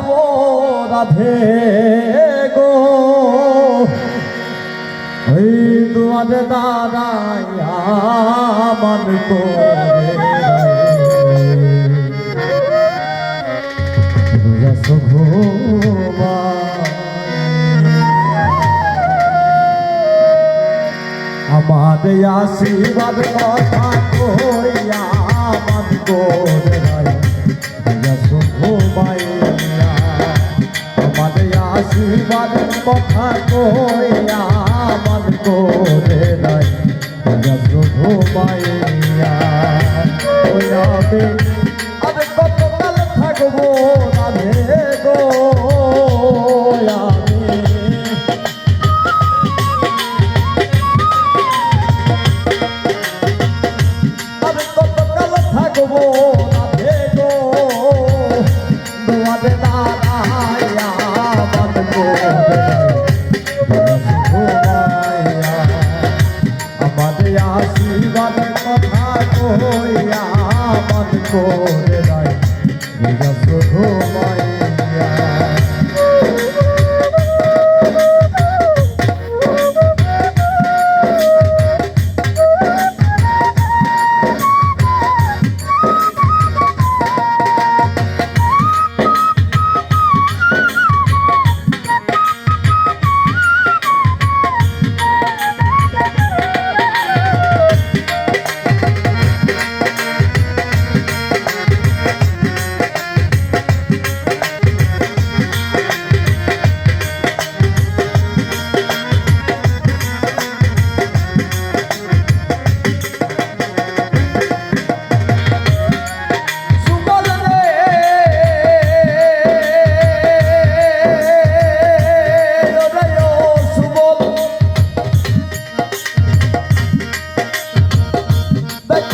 থাকব রাধে গো। ওই দুয়ারে দাঁড়াইয়া মান আমার আশীর্বাদ কথা কইয়া মান কথা কইয়া মান করে রয়েছ ঘুমাইয়া আমি। আর কতকাল থাকব রাধে গো, আমি। আমি কতকাল থাকব রাধে গো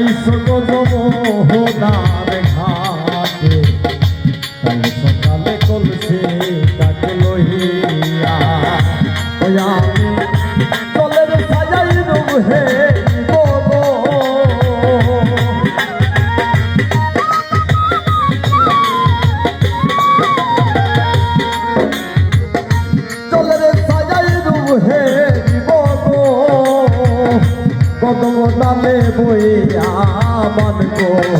Christ. নামে বইয়া মান করে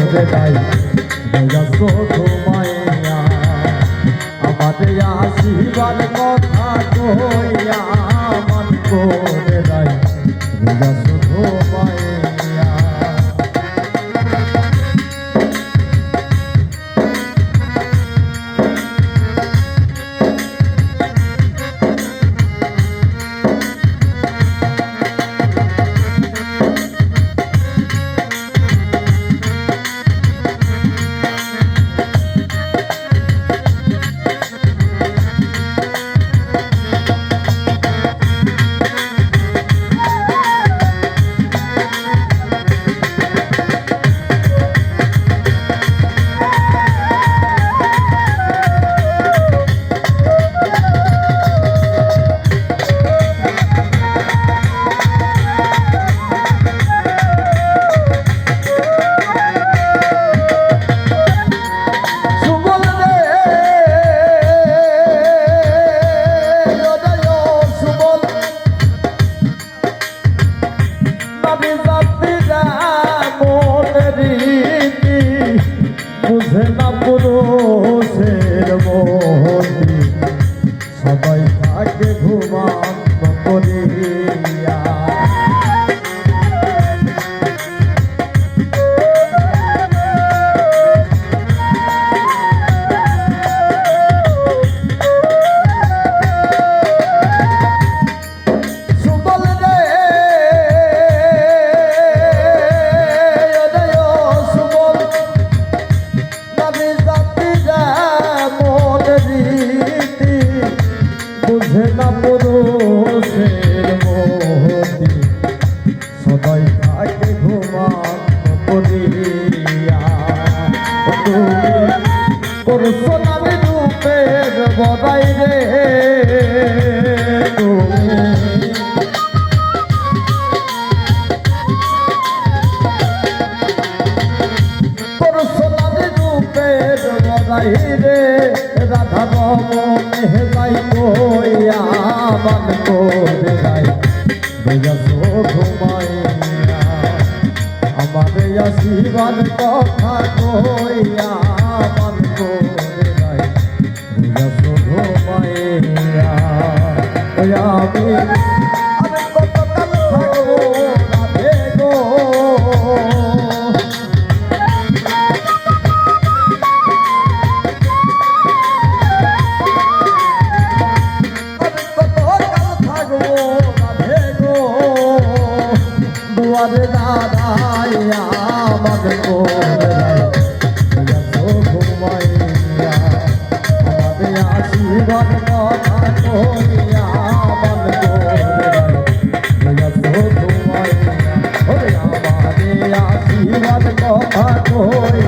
শোধ মাইয়া আমাদের আশীর্বাদ বলিয়া তুমি করছ আমি রূপের বদাই রে। রে। রাধা রমে যাই কইয়া মন করে যাই। বেজা ঘুমাই আমার আশীর্বাদ কথা কইয়া মান করে নাই। বেজাসো ঘুমাইয়া ওই আমি আমি কতকাল থাকব রাধে গো। আমি কতকাল থাকব রাধে গো। দুয়ারে ঘুমাইয়া